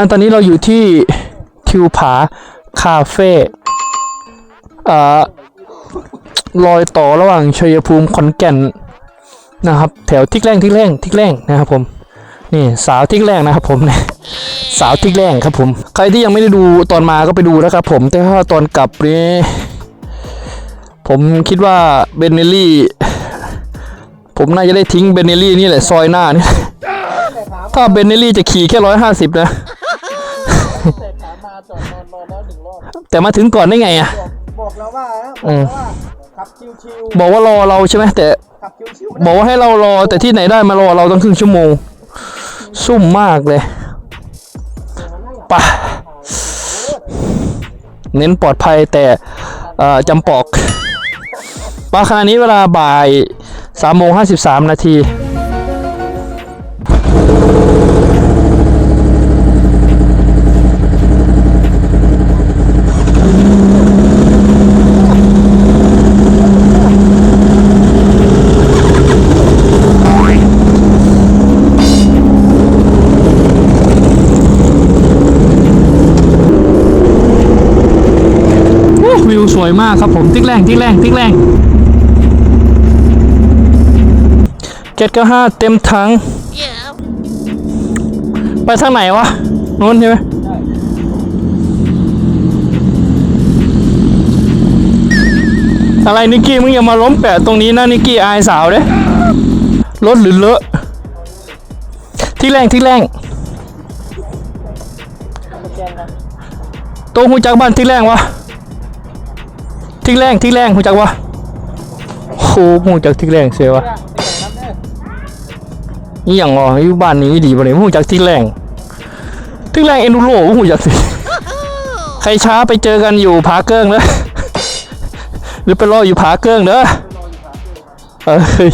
อันตอนนี้เราอยู่ที่ทิวผาคาเฟ่อ่ารอยต่อระหว่างชัยภูมิขอนแก่นนะครับ แถวทิกแรงทิกแรงทิกแรงนะครับผมนี่สาวทิกแรงนะครับผมเนี่ยสาวทิกแรงครับผม ใครที่ยังไม่ได้ดูตอนมาก็ไปดูนะครับผมแต่ถ้าตอนกลับนี่ผมคิดว่าเบนเนลลี่ผมน่าจะได้ทิ้งเบนเนลลี่นี่แหละซอยหน้านี่ถ้าเบนเนลลี่จะขี่แค่ร้อยห้าสิบนะ แต่มาถึงก่อนได้ไงอะ บอกแล้วว่านะบอือกมแล้วว่าขับชิวบอกว่ารอเราใช่ไหมแต่ ๆขับชิวๆบอกว่าให้เรารอแต่ที่ไหนได้มารอเราตั้งครึ่งชั่วโมง ซุ่มมากเลยไปะเน้นปลอดภัยแต่เอ่อจำปอกปาขณะนี้เวลาบ่ายสามโมงห้าสิบสามนาที วิวสวยมากครับผมติ๊กแรงติ๊กแรงติ๊กแรงเจ็ดก็ห้าเต็มถังไปทางไหนวะนู้นใช่ไหมอะไรนิกกี้มึงอย่ามาล้มแปะตรงนี้นะนิกกี้อายสาวเด้รถหรือเลอะที่แรงที่แรงตัวหูจักบ้านที่แรงวะ ทิกแรงทิกแรงหูจักวะโอ้หูจักทิกแรงเสียวะนี่อย่างอ๋อยู่บ้านนี้ดีบ่เนี่ยหูจักทิกแรงทิกแรงเอ็นดูโรหูจักสิใครช้าไปเจอกันอยู่ผาเกิ้งเด้อหรือไปรออยู่ผาเกิ้งเด้อเอ้ย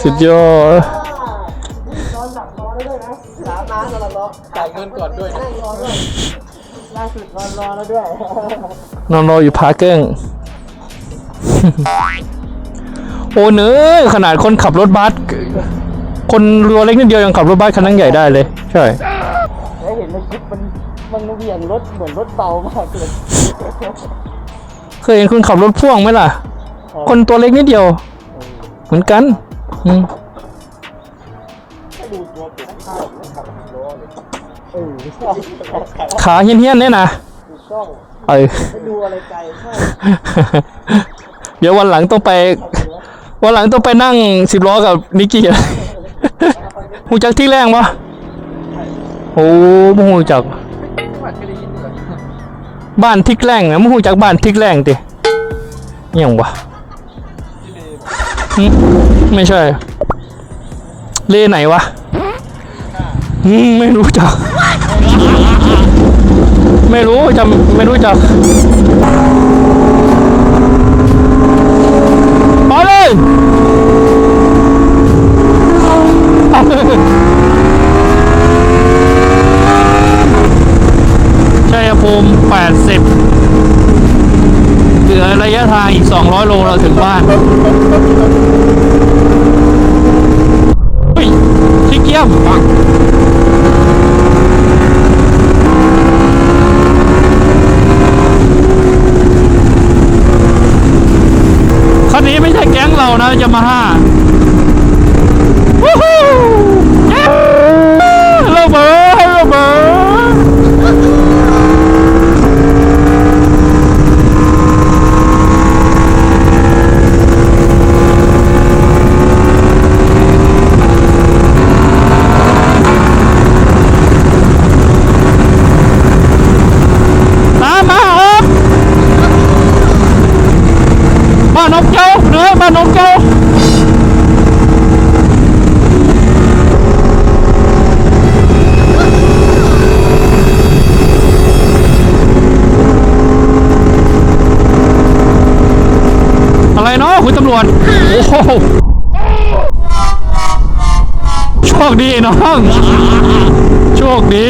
สุดยอดจ่ายเงินก่อนด้วย ล่าสุดนอนรอแล้วด้วย นอนรออยู่ผาเกิ้งโอ้เนื้อขนาดคนขับรถบัสคนรัวเล็กนิดเดียวยังขับรถบัสคันนั้นใหญ่ได้เลย ใช่แล้วเห็นในคลิปมันมันเหวี่ยงรถเหมือนรถเบามากเลยเคยเห็นคุณขับรถพ่วงไหมล่ะ คนตัวเล็กนิดเดียว เหมือนกัน อืม ขาเฮี้ยนๆเนี่ยนะดูกล้องเออไม่ดูอะไรไกลใช่เดี๋ยววันหลังต้องไป วันหลังต้องไปนั่งสิบล้อกับนิกกี้อะหูจักที่แรงปะโอ้ไม่หูจัก บ้านทิกแรงนะไม่หูจักบ้านทิกแรงติอหย่างวะหึไม่ใช่ เล่ไหนวะอืมไม่รู้จัก ไม่รู้จำไม่รู้จักไปเลยชัยภูมิ 80 เหลือระยะทางอีก 200 โลเราถึงบ้านเฮ้ยที่เกียมปังคันนี้ไม่ใช่แก๊ง เรานะยามาฮ่าวู้ฮู้เย้ระเบิดระเบิด มามาออกบ้านนกเจ้าเนื้อบ้านนกเจ้าอะไรเนาะ คุณตำรวจ โอ้โหโชคดีน้อง โชคดี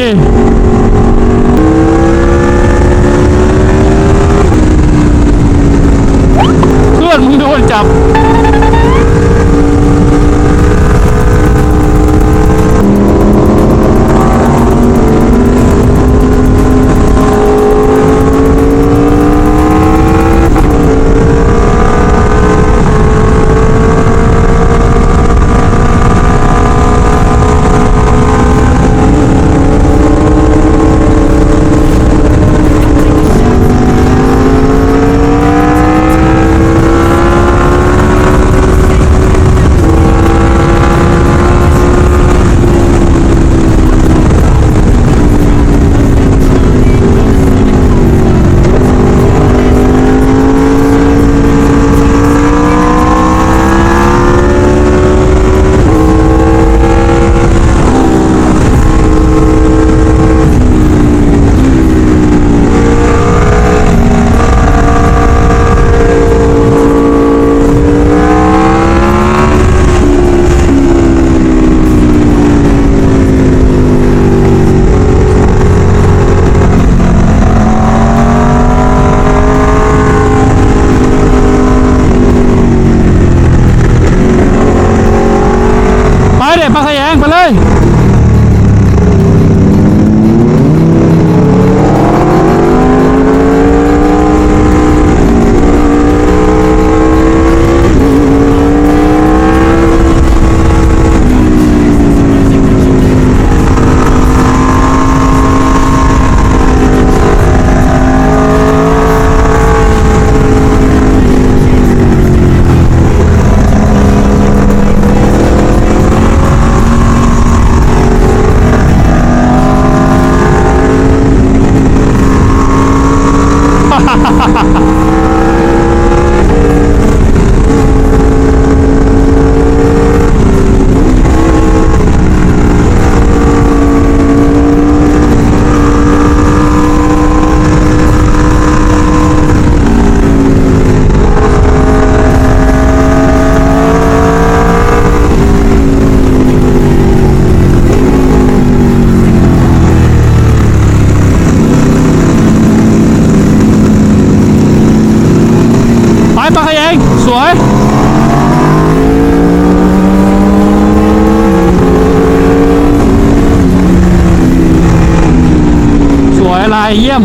สวยลายเยี่ยม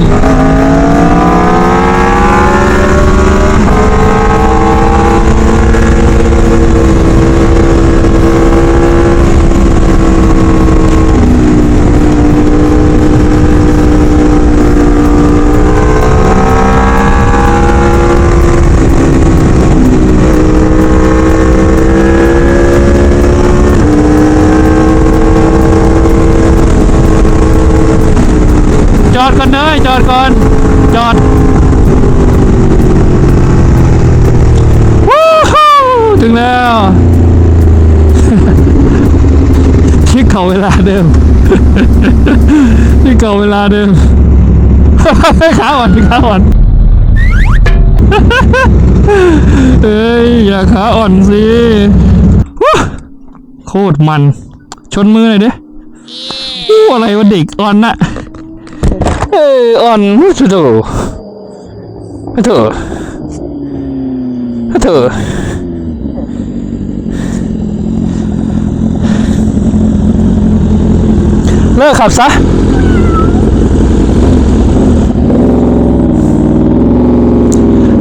จอดก่อนเนยจอดก่อน จอดวู้ฮู้ถึงแล้ว ที่ เวลาเดิมที่เก่าเวลาเดิมขาอ่อนขาอ่อนเอ้ย อย่าขาอ่อนสิโคตรมัน ชนมือหน่อยดิอู้อะไรวะเด็กอ่อนน่ะเอออ่อนไม่ถูกไม่ถูกไม่ถู เลิกขับซะ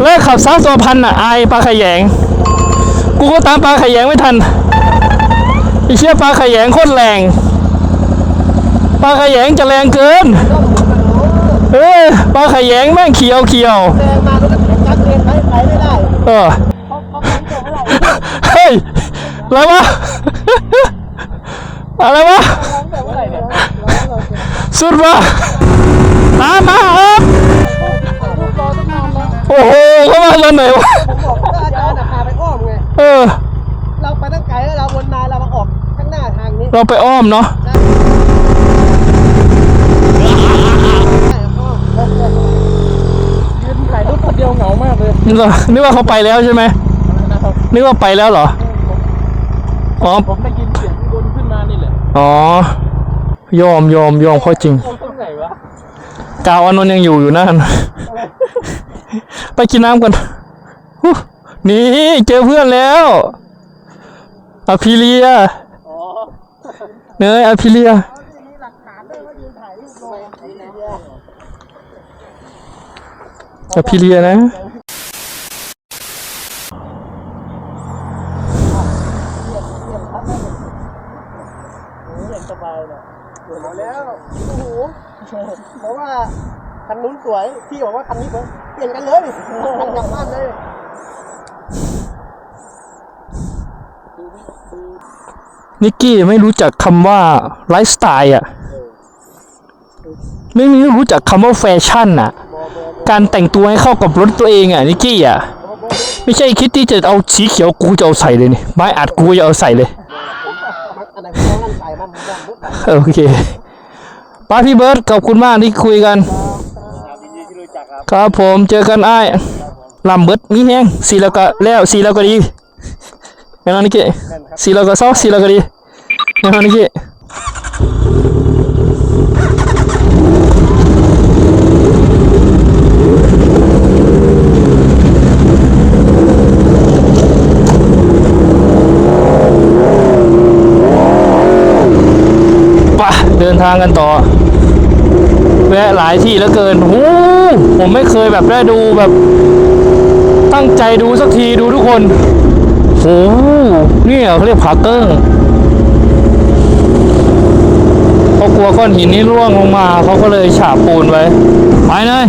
เลิกขับซะตัวพันอะอายปลาขยง กูก็ตามปลาขยงไม่ทันไอเชี่ยปลาขยงโคตรแรงปลาขยงจะแรงเกิน เออปลาขยงแม่งเขียวเขียวแรงมาก็จัดเรียนไปไปไม่ได้เออเฮ้ยอะไรวะอะไรวะ เจอเท่าไหร่เนี่ย สุดวะตามมาครับรูปรอตั้งนานแล้วโอ้โหเข้ามาตอนไหนวะผมบอกว่าอาจารย์พาไปอ้อมไงเออ เราไปตั้งไกลแล้วเราวนมาเรามาออกข้างหน้าทางนี้เราไปอ้อมเนาะยืนถ่ายรูปคนเดียวเหงามากเลยนึกว่านึกว่าเขาไปแล้วใช่ไหมนะครับนึกว่าไปแล้วเหรอ อ๋อ ผมได้ยินเสียงบนขึ้นมานี่แหละ อ๋อ ยอมยอมยอมเขาจริงตรงไหนวะกาวอานนท์ยังอยู่อยู่นั่น ไปกินน้ำกันฮู้นี่เจอเพื่อนแล้วอภิเลียอ๋อเนยอภิเลียมีหลักฐานด้วยว่ายืนถ่ายรูปลงไอ้เนี่ยอภิเลียนะ เย็นสบายเลยเอาแล้วโอ้โหเพราะว่าคั นนู้นสวย พี่บอกว่าคันนี้สวยเปลี่ยนกันเลยคันกลับบ้านเลยนิกกี้ไม่รู้จักคำว่าไลฟ์สไตล์อะ ไม่มีรู้จักคำว่าแฟชั่นอะ การแต่งตัวให้เข้ากับรถตัวเองอะนิกกี้อะ ไม่ใช่คิดที่จะเอาสีเขียวกูจะเอาใส่เลยนี่ไม้อัดกูจะเอาใส่เลยอันไหนผมต้องนั่งใส่บ้างผมต้องมุดไปโอเคป้าพี่เบิร์ดขอบคุณมากที่คุยกันยินดีที่รู้จัก ครับครับผมเจอกันอ้ายลำเบิดมีแห้งสีแล้วก็แล้วสีแล้วก็ดีแน่นอนนิกกี้สีแล้วก็ซอกสีแล้วก็ดีแน่นอนนิกกี้ไปเดินทางกันต่อ แวะหลายที่แล้วเกินโอ้โห ผมไม่เคยแบบได้ดูแบบตั้งใจดูสักทีดูทุกคนโอ้โหเนี่ยเขาเรียกผาเกิ้งเขากลัวก้อนหินนี้ร่วงลงมาเขาก็เลยฉาบปูนไว้ ไปเลย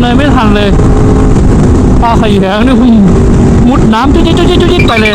เนยไม่ทันเลยปลาขยงนี่มุดน้ำจุ๊จิ๊จุ๊จิ๊จุ๊จิ๊ไปเลย